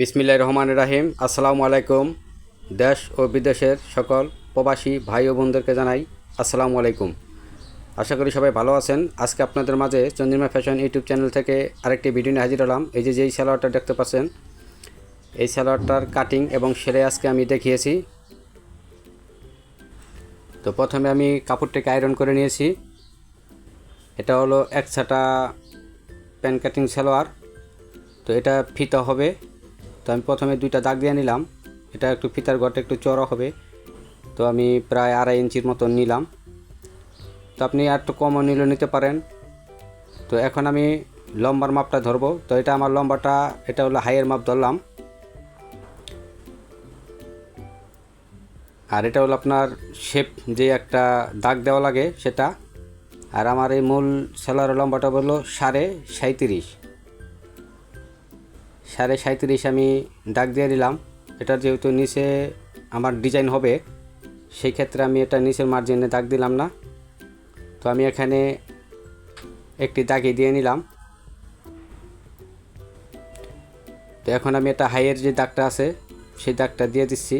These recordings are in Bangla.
বিসমিল্লাহ রহমান রাহিম। আসসালামু আলাইকুম। দেশ ও বিদেশের সকল প্রবাসী ভাই ও বোনদেরকে জানাই আসসালামু আলাইকুম। আশা করি সবাই ভালো আছেন। আজকে আপনাদের মাঝে চন্দ্রিমা ফ্যাশন ইউটিউব চ্যানেল থেকে আরেকটি ভিডিও নিয়ে হাজির হলাম। এই যে যেই সালোয়ারটা দেখতে পাচ্ছেন, এই সালোয়ারটার কাটিং এবং সেলাই আজকে আমি দেখিয়েছি। তো প্রথমে আমি কাপড়টাকে আয়রন করে নিয়েছি। এটা হলো এক ছাটা প্যান কাটিং সালোয়ার। তো এটা ফিতা হবে। তো আমি প্রথমে দুইটা দাগ দিয়ে নিলাম। এটা একটু ফিতার ঘরটা একটু চড়া হবে। তো আমি প্রায় আড়াই ইঞ্চির মতন নিলাম। তো আপনি আর একটু কমও নিলে নিতে পারেন। তো এখন আমি লম্বার মাপটা ধরবো। তো এটা আমার লম্বাটা, এটা হলো হাইয়ের মাপ ধরলাম। আর এটা হলো আপনার শেপ, যে একটা দাগ দেওয়া লাগে সেটা। আর আমার এই মূল সেলার লম্বাটা হলো সাড়ে সাঁত্রিশ সাড়ে সাঁত্রিশ আমি দাগ দিয়ে দিলাম। এটা যেহেতু নিচে আমার ডিজাইন হবে, সেই ক্ষেত্রে আমি এটা নিচের মার্জিনে দাগ দিলাম না। তো আমি এখানে একটি দাগি দিয়ে নিলাম। তো এখন আমি এটা হাইয়ের যে দাগটা আছে, সেই দাগটা দিয়ে দিচ্ছি।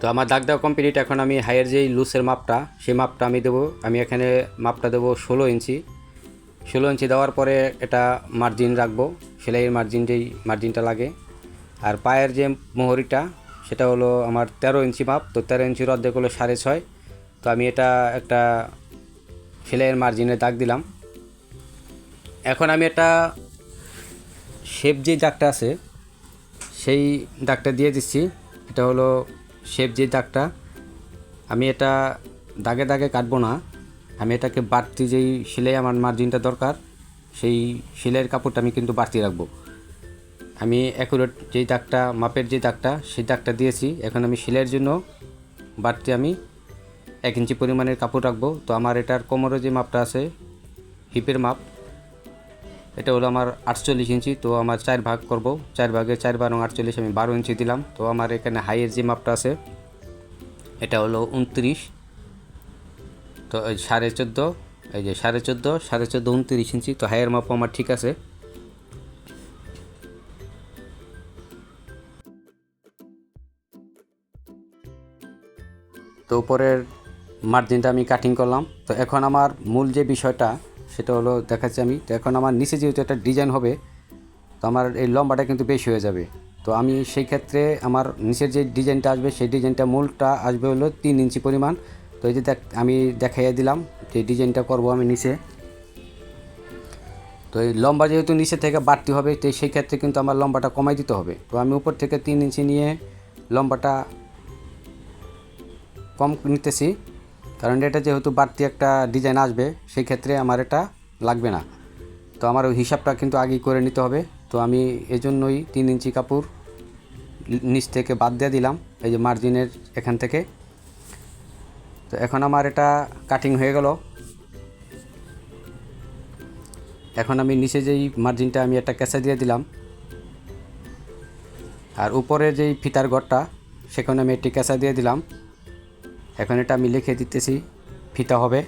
তো আমার দাগ দেওয়া কমপ্লিট এখন আমি হাইয়ের যেই লুসের মাপটা, সেই মাপটা আমি দেবো। আমি এখানে মাপটা দেবো ষোলো ইঞ্চি। ষোলো ইঞ্চি দেওয়ার পরে এটা মার্জিন রাখব। সেলাইয়ের মার্জিন যেই মার্জিনটা লাগে। আর পায়ের যে মোহরিটা, সেটা হলো আমার তেরো ইঞ্চি মাপ। তো তেরো ইঞ্চির অর্ধেক হলো সাড়ে ছয়। তো আমি এটা একটা সেলাইয়ের মার্জিনে দাগ দিলাম। এখন আমি এটা শেপ যে দাগটা আছে, সেই দাগটা দিয়ে দিচ্ছি। এটা হলো শেপ যে দাগটা। আমি এটা দাগে দাগে কাটবো না। আমি এটাকে বাড়তি যেই সেলাই আমার মার্জিনটা দরকার, সেই সেলাইয়ের কাপড়টা আমি কিন্তু বাড়তি রাখব। আমি অ্যাকুরেট যেই দাগটা, মাপের যে দাগটা, সেই দাগটা দিয়েছি। এখন আমি সেলাইয়ের জন্য বাড়তি আমি এক ইঞ্চি পরিমাণের কাপড় রাখব। তো আমার এটার কোমরের যে মাপটা আছে হিপের মাপ, এটা হলো আমার আটচল্লিশ ইঞ্চি। তো আমার চার ভাগ করব। চার ভাগে চার বারো আটচল্লিশ আমি বারো ইঞ্চি দিলাম। তো আমার এখানে হাইয়ের যে মাপটা আছে, এটা হলো উনত্রিশ। তো এই সাড়ে চোদ্দ, এই যে সাড়ে চোদ্দ সাড়ে চোদ্দ উনত্রিশ ইঞ্চি, তো হাইয়ের মাপ আমার ঠিক আছে। তো উপরের মার্জিনটা আমি কাটিং করলাম। তো এখন আমার মূল যে বিষয়টা, সেটা হলো দেখাচ্ছি আমি, তো এখন আমার নিচে যেহেতু একটা ডিজাইন হবে, তো আমার এই লম্বাটা কিন্তু বেশি হয়ে যাবে। তো আমি সেই ক্ষেত্রে আমার নিচের যে ডিজাইনটা আসবে, সেই ডিজাইনটা মূলটা আসবে হলো তিন ইঞ্চি পরিমাণ। তো এই যে দেখ, আমি দেখাইয়া দিলাম যে ডিজাইনটা করব আমি নিচে। তো এই লম্বা যেহেতু নিচে থেকে বাড়তি হবে, তো সেই ক্ষেত্রে কিন্তু আমার লম্বাটা কমাই দিতে হবে। তো আমি উপর থেকে তিন ইঞ্চি নিয়ে লম্বাটা কম নিতেছি, কারণ এটা যেহেতু বাড়তি একটা ডিজাইন আসবে, সেই ক্ষেত্রে আমার এটা লাগবে না। তো আমার ওই হিসাবটা কিন্তু আগেই করে নিতে হবে। তো আমি এজন্যই তিন ইঞ্চি কাপড় নিচ থেকে বাদ দিয়ে দিলাম, এই যে মার্জিনের এখান থেকে। তো এখন আমার এটা কাটিং হয়ে গেল। এখন আমি নিচে যেই মার্জিনটা আমি একটা ক্যাঁচা দিয়ে দিলাম। আর উপরে যেই ফিতার ঘরটা সেখানে আমি একটি ক্যাঁচা দিয়ে দিলাম। এখন এটা আমি লিখে দিতেছি, ফিতা হবে।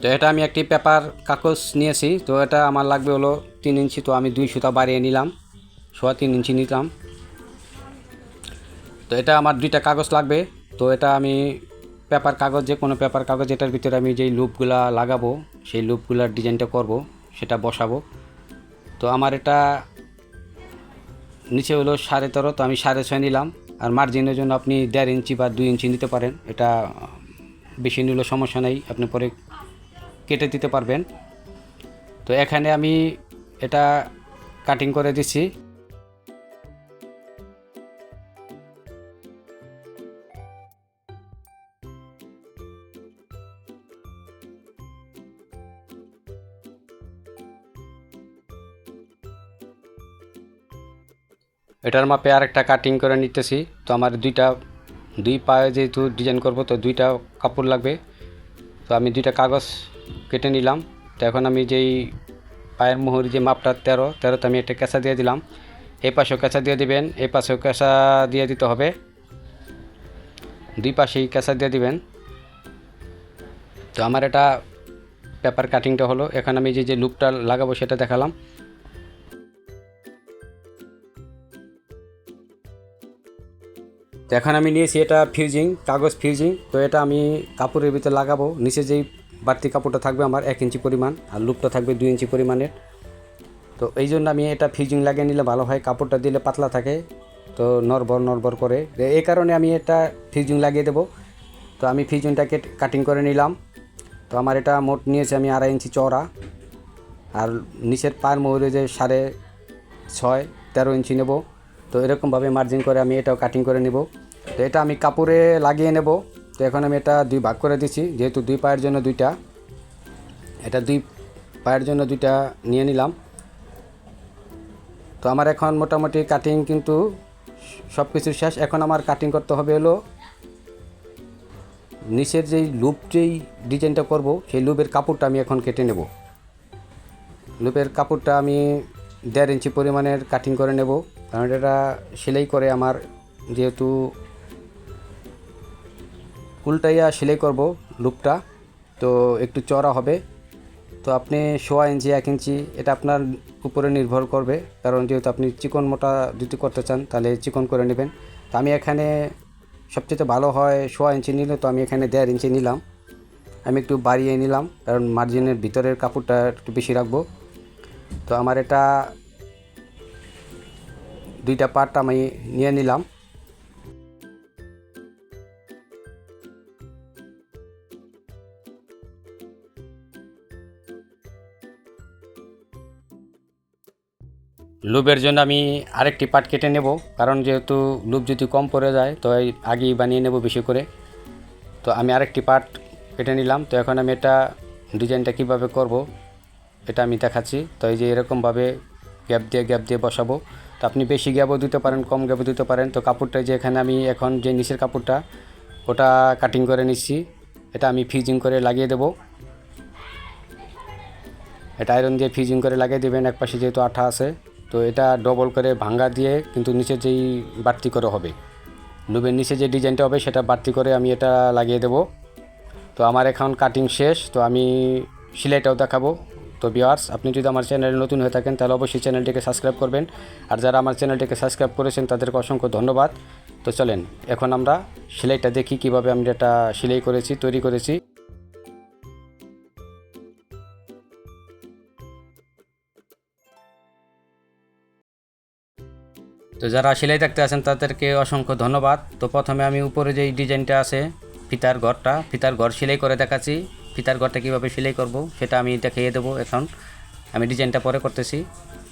তো এটা আমি একটি পেপার কাগজ নিয়েছি, তো এটা আমার লাগবে হলো তিন ইঞ্চি, তো আমি দুই সুতা বাড়িয়ে নিলাম, সোয়া তিন ইঞ্চি নিলাম। তো এটা আমার দুইটা কাগজ লাগবে, তো এটা আমি পেপার কাগজ, যে কোনো পেপার কাগজ, এটার ভিতরে আমি যেই লুপগুলা লাগাবো, সেই লুপগুলার ডিজাইনটা করব, সেটা বসাবো। তো আমার এটা নিচে হলো সাড়ে তেরো, তো আমি সাড়ে ছয় নিলাম, আর মার্জিনের জন্য আপনি দেড় ইঞ্চি বা দুই ইঞ্চি নিতে পারেন, এটা বেশি নিলেও সমস্যা নেই, আপনি পরে কেটে দিতে পারবেন। তো এখানে আমি এটা কাটিং করে দিচ্ছি এটার মাপে আরেকটা কাটিং করে নিতেছি। তো আমার দুইটা, দুই পায়ে যেহেতু ডিজাইন করব, তো দুইটা কাপড় লাগবে। তো আমি দুইটা কাগজ কেটে নিলাম। তো এখন আমি যেই পায়ের মোহর যে মাপটা তেরো, তেরোতে আমি একটা কেঁচা দিয়ে দিলাম। এই পাশেও কেঁচা দিয়ে দিবেন, এই পাশেও কেঁচা দিয়ে দিতে হবে। দুই পাশেই কেঁচা দিয়ে দিবেন। তো আমার এটা পেপার কাটিংটা হলো। এখন আমি যে যে লুপটা লাগাবো সেটা দেখালাম। তো এখন আমি নিয়েছি এটা ফিউজিং, কাগজ ফিউজিং। তো এটা আমি কাপড়ের ভিতরে লাগাবো। নিচে যেই বাড়তি কাপড়টা থাকবে আমার এক ইঞ্চি পরিমাণ, আর লুপটা থাকবে দুই ইঞ্চি পরিমাণের। তো এই জন্য আমি এটা ফিউজিং লাগিয়ে নিলে ভালো হয়, কাপড়টা দিলে পাতলা থাকে। তো নরবর নরবর করে। এই কারণে আমি এটা ফিউজিং লাগিয়ে দেবো। তো আমি ফিউজিংটাকে কাটিং করে নিলাম। তো আমার এটা মোট নিয়েছে আমি আড়াই ইঞ্চি চওড়া। আর নিচের পায়ের ময়ূরে যে সাড়ে ছয়, তেরো ইঞ্চি নেব। তো এরকমভাবে মার্জিন করে আমি এটাও কাটিং করে নেব। তো এটা আমি কাপড়ে লাগিয়ে নেব। তো এখন আমি এটা দুই ভাগ করে দিচ্ছি যেহেতু দুই পায়ের জন্য দুইটা। এটা দুই পায়ের জন্য দুইটা নিয়ে নিলাম। তো আমার এখন মোটামুটি কাটিং কিন্তু সব কিছু শেষ। এখন আমার কাটিং করতে হবে হলো নিচের যেই লুপ যেই ডিজাইনটা করব, সেই লুপের কাপড়টা আমি এখন কেটে নেব। লুপের কাপড়টা আমি দেড় ইঞ্চি পরিমাণের কাটিং করে নেব। কারণ এটা সেলাই করে আমার যেহেতু উল্টাইয়া সেলাই করব লুপটা তো একটু চড়া হবে। তো আপনি সোয়া ইঞ্চি, এক ইঞ্চি, এটা আপনার উপরে নির্ভর করবে। কারণ যেহেতু আপনি চিকন মোটা যদি করতে চান, তাহলে চিকন করে নেবেন। তো আমি এখানে সবচেয়ে ভালো হয় সোয়া ইঞ্চি নিলে, তো আমি এখানে দেড় ইঞ্চি নিলাম। আমি একটু বাড়িয়ে নিলাম, কারণ মার্জিনের ভিতরের কাপড়টা একটু বেশি রাখব। তো আমার এটা দুইটা পার্ট আমি নিয়ে নিলাম। লুপের জন্য আমি আরেকটি পার্ট কেটে নেব, কারণ যেহেতু লুপ যদি কম পড়ে যায়, তো আগেই বানিয়ে নেব বেশি করে। তো আমি আরেকটি পার্ট কেটে নিলাম, তো এখন আমি এটা ডিজাইনটা কীভাবে করব, এটা আমি দেখাচ্ছি। তো এই যে এরকমভাবে গ্যাপ দিয়ে গ্যাপ দিয়ে বসাবো। তো আপনি বেশি গ্যাপও দিতে পারেন, কম গ্যাপও দিতে পারেন। তো কাপড়টা যে এখানে আমি এখন যে নিচের কাপড়টা, ওটা কাটিং করে নিচ্ছি। এটা আমি ফিজিং করে লাগিয়ে দেবো। এটা আয়রন দিয়ে ফিজিং করে লাগিয়ে দেবেন, এক পাশে যেহেতু আঠা আছে। তো এটা ডবল করে ভাঙ্গা দিয়ে কিন্তু নিচে যেই বাড়তি করে হবে। লুবের নিচে যে ডিজাইনটা হবে, সেটা বাড়তি করে আমি এটা লাগিয়ে দেব। তো আমার এখন কাটিং শেষ, তো আমি সেলাইটাও দেখাবো। তো বিয়ার্স আপনি যদি আমার চ্যানেলে নতুন হয়ে থাকেন, তাহলে অবশ্যই চ্যানেলটিকে সাবস্ক্রাইব করবেন। আর যারা আমার চ্যানেলটিকে সাবস্ক্রাইব করেছেন, তাদেরকে অসংখ্য ধন্যবাদ। তো চলেন, এখন আমরা সেলাইটা দেখি কীভাবে আমি এটা সেলাই করেছি, তৈরি করেছি। তো যারা সেলাই দেখতে আছেন, তাদেরকে অসংখ্য ধন্যবাদ। তো প্রথমে আমি উপরে যেই ডিজাইনটা আছে, ফিতার ঘরটা, ফিতার ঘর সেলাই করে দেখাচ্ছি। ফিতার ঘরটা কীভাবে সেলাই করব, সেটা আমি এটা খেয়ে দেবো এখন। আমি ডিজাইনটা পরে করতেছি।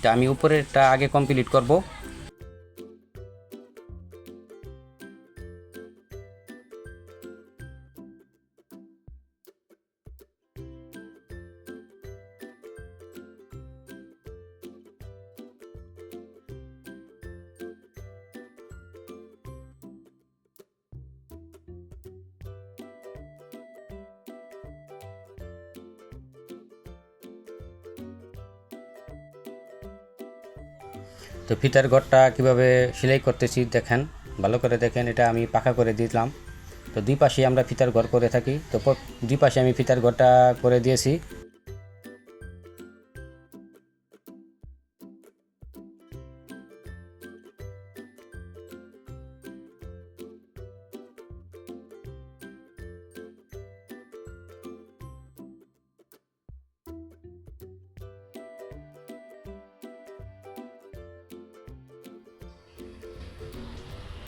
তা আমি উপরেরটা আগে কমপ্লিট করব। তো ফিতার ঘরটা কীভাবে সেলাই করতেছি দেখেন, ভালো করে দেখেন, এটা আমি পাকা করে দিলাম। তো দুই পাশে আমরা ফিতার ঘর করে থাকি। তো দুই পাশে আমি ফিতার ঘরটা করে দিয়েছি।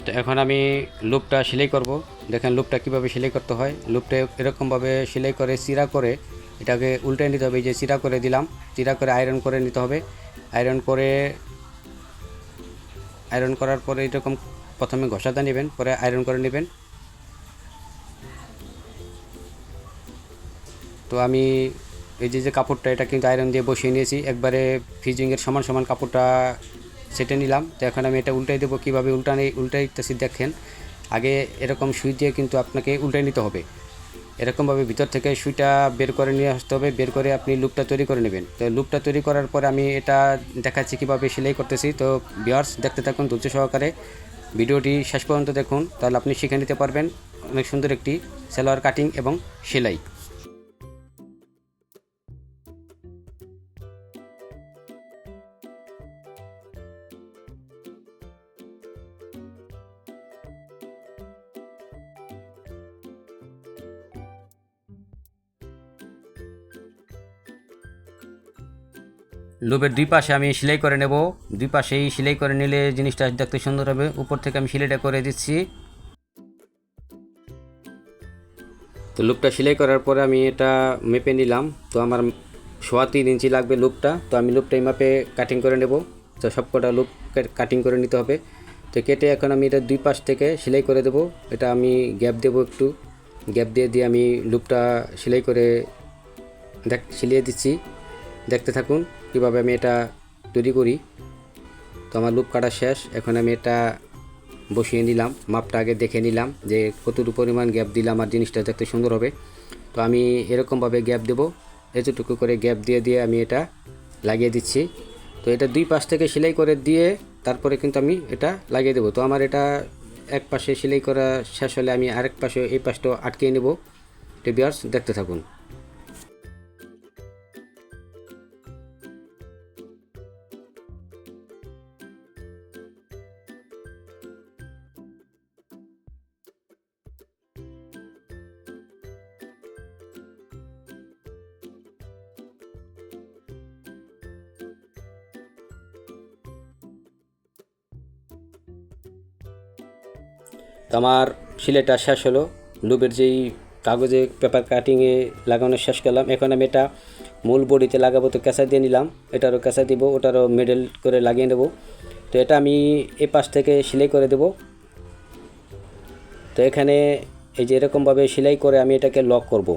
তো এখন আমি লুপটা সেলাই করব। দেখেন লুপটা কীভাবে সেলাই করতে হয়। লুপটা এরকমভাবে সেলাই করে, চিরা করে, এটাকে উল্টে নিতে হবে। যে চিরা করে দিলাম, চিরা করে আয়রন করে নিতে হবে। আয়রন করে, আয়রন করার পরে এরকম প্রথমে ঘষাটা নেবেন, পরে আয়রন করে নেবেন। তো আমি এই যে যে কাপড়টা, এটা কিন্তু আয়রন দিয়ে বসিয়ে নিয়েছি। একবারে ফিজিংয়ের সমান সমান কাপড়টা সেটে নিলাম। তো এখন আমি এটা উল্টাই দেবো কীভাবে উল্টানি উল্টাইতেছি দেখেন। আগে এরকম সুই দিয়ে কিন্তু আপনাকে উল্টাই নিতে হবে। এরকমভাবে ভিতর থেকে সুইটা বের করে নিয়ে আসতে হবে। বের করে আপনি লুপটা তৈরি করে নেবেন। তো লুপটা তৈরি করার পরে আমি এটা দেখাচ্ছি কীভাবে সেলাই করতেছি। তো বিয়ার্স দেখতে থাকুন ধৈর্য সহকারে। ভিডিওটি শেষ পর্যন্ত দেখুন। তাহলে আপনি শিখে নিতে পারবেন। অনেক সুন্দর একটি সেলোয়ার কাটিং এবং সেলাই। লুপের দুই পাশে আমি সেলাই করে নেব। দুই পাশেই সেলাই করে নিলে জিনিসটা দেখতে সুন্দর হবে। উপর থেকে আমি সেলাইটা করে দিচ্ছি। তো লুপটা সেলাই করার পরে আমি এটা মেপে নিলাম। তো আমার সোয়া তিন ইঞ্চি লাগবে লুপটা। তো আমি লুপটা এই মাপে কাটিং করে নেব। তো সবকটা লুপ কাটিং করে নিতে হবে। তো কেটে এখন আমি এটা দুই পাশ থেকে সেলাই করে দেব। এটা আমি গ্যাপ দেব একটু। গ্যাপ দিয়ে দিয়ে আমি লুপটা সেলাই করে দেখ সিলিয়ে দিচ্ছি। দেখতে থাকুন। কীভাবে আমি এটা তৈরি করি? তো আমার লুপ কাটা শেষ। এখন আমি এটা বসিয়ে নিলাম, মাপটা আগে দেখে নিলাম যে কতটুকু পরিমাণ গ্যাপ দিলে আমার জিনিসটা দেখতে সুন্দর হবে। তো আমি এরকমভাবে গ্যাপ দেবো, এতটুকু করে গ্যাপ দিয়ে দিয়ে আমি এটা লাগিয়ে দিচ্ছি। তো এটা দুই পাশ থেকে সেলাই করে দিয়ে তারপরে কিন্তু আমি এটা লাগিয়ে দেবো। তো আমার এটা এক পাশে সেলাই করা শেষ হলে আমি আরেক পাশে এই পাশটা আটকে নেব। টিবিয়ার্স দেখতে থাকুন। তো আমার সিলেটা শেষ হলো। লুবের যেই কাগজে পেপার কাটিংয়ে লাগানো শেষ করলাম। এখন আমি এটা মূল বডিতে লাগাবো তো ক্যাসা দিয়ে নিলাম। এটারও ক্যাসা দিব, ওটারও মেডেল করে লাগিয়ে নেব। তো এটা আমি এ পাশ থেকে সেলাই করে দেব। তো এখানে এই যে এরকমভাবে সেলাই করে আমি এটাকে লক করব।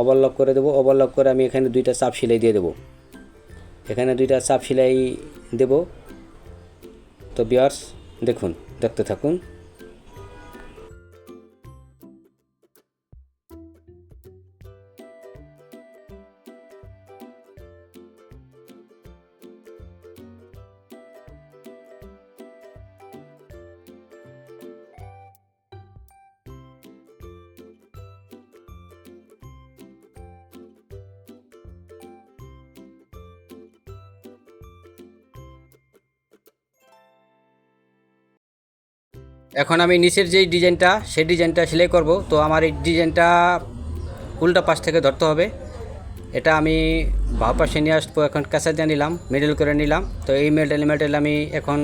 ওভারলক করে দেবো ওভারলক করে আমি এখানে দুইটা চাপ সেলাই দিয়ে দেবো। এখানে দুইটা চাপ সেলাই দেব। তো বিয়ার্স দেখুন, দেখতে থাকুন। এখন আমি নিচের যেই ডিজাইনটা, সেই ডিজাইনটা সেলাই করব। তো আমার এই ডিজাইনটা উল্টা পাশ থেকে ধরতে হবে। এটা আমি বাঁ পাশে নিয়ে আসব, এখন কাঁচা দিয়ে নিলাম মিডল করে নিলাম। তো এই মেডেল মেডেল আমি এখন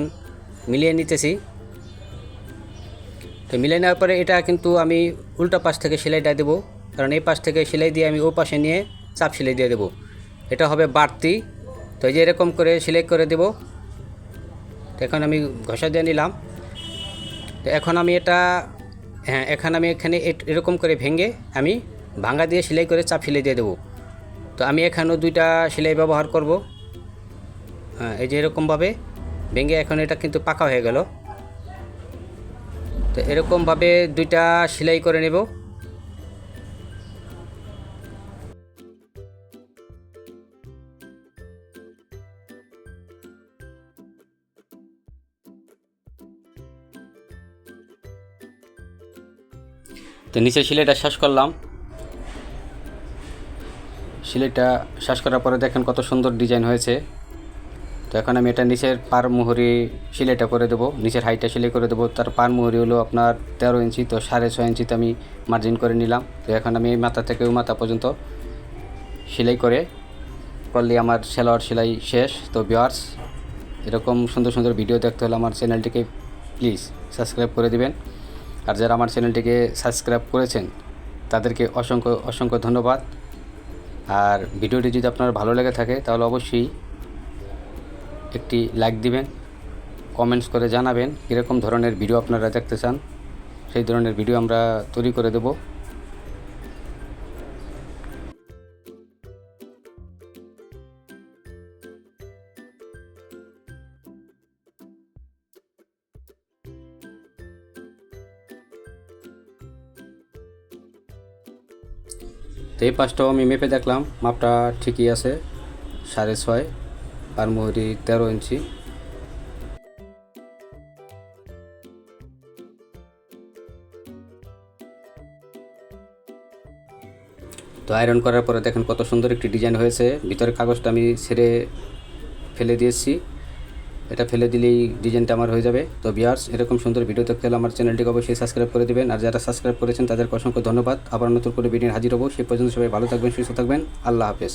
মিলিয়ে নিতেছি। তো মিলিয়ে নেওয়ার পরে এটা কিন্তু আমি উল্টা পাশ থেকে সেলাইটা দেবো। কারণ এই পাশ থেকে সেলাই দিয়ে আমি ও পাশে নিয়ে চাপ সেলাই দিয়ে দেবো। এটা হবে বাড়তি। তো যে এরকম করে সেলাই করে দেবো। তো এখন আমি ঘষা দিয়ে নিলাম। তো এখন আমি এটা হ্যাঁ এখন আমি এখানে এরকম করে ভেঙে আমি ভাঙা দিয়ে সেলাই করে চাপ ফেলে দিয়ে দেবো। তো আমি এখানেও দুইটা সেলাই ব্যবহার করব। হ্যাঁ এই যে এরকমভাবে ভেঙে এখন এটা কিন্তু পাকা হয়ে গেল। তো এরকমভাবে দুইটা সেলাই করে নেব। তো নিচে সেলাইটা শেষ করলাম। সেলাইটা শেষ করার পরে দেখেন কত সুন্দর ডিজাইন হয়েছে। তো এখন আমি এটা নিচের পার মুহুরি সেলাইটা করে দেবো। নিচের হাইটটা সেলাই করে দেবো। তার পার মুহুরি হলো আপনার তেরো ইঞ্চি তো সাড়ে ছয় ইঞ্চিতে আমি মার্জিন করে নিলাম। তো এখন আমি এই মাথা থেকে ওই মাথা পর্যন্ত সেলাই করে করলে আমার সেলোয়ার সেলাই শেষ। তো বিয়ার্স এরকম সুন্দর সুন্দর ভিডিও দেখতে হলে আমার চ্যানেলটিকে প্লিজ সাবস্ক্রাইব করে দিবেন। আর যারা আমার চ্যানেলটিকে সাবস্ক্রাইব করেছেন, তাদেরকে অসংখ্য অসংখ্য ধন্যবাদ। আর ভিডিওটি যদি আপনার ভালো লেগে থাকে, তাহলে অবশ্যই একটি লাইক দিবেন, কমেন্টস করে জানাবেন কীরকম ধরনের ভিডিও আপনারা দেখতে চান, সেই ধরনের ভিডিও আমরা তৈরি করে দেব। তো এই পাশটাও আমি মেপে দেখলাম। মাপটা ঠিকই আছে, সাড়ে ছয়, আর মোহরি তেরো ইঞ্চি। তো আয়রন করার পরে দেখেন কত সুন্দর একটি ডিজাইন হয়েছে। ভিতরের কাগজটা আমি ছেড়ে ফেলে দিয়েছি। এটা ফেলে দিলেই ডিজাইনটা আমার হয়ে যাবে। তো বিয়ার্স এরকম সুন্দর ভিডিও দেখতে হলে আমার চ্যানেলটিকে অবশ্যই সাবস্ক্রাইব করে দেবেন। আর যারা সাবস্ক্রাইব করেছেন তাদের অসংখ্য ধন্যবাদ। আবার নতুন করে ভিডিও হাজির হব। সে পর্যন্ত সবাই ভালো থাকবেন, সুস্থ থাকবেন। আল্লাহ হাফেজ।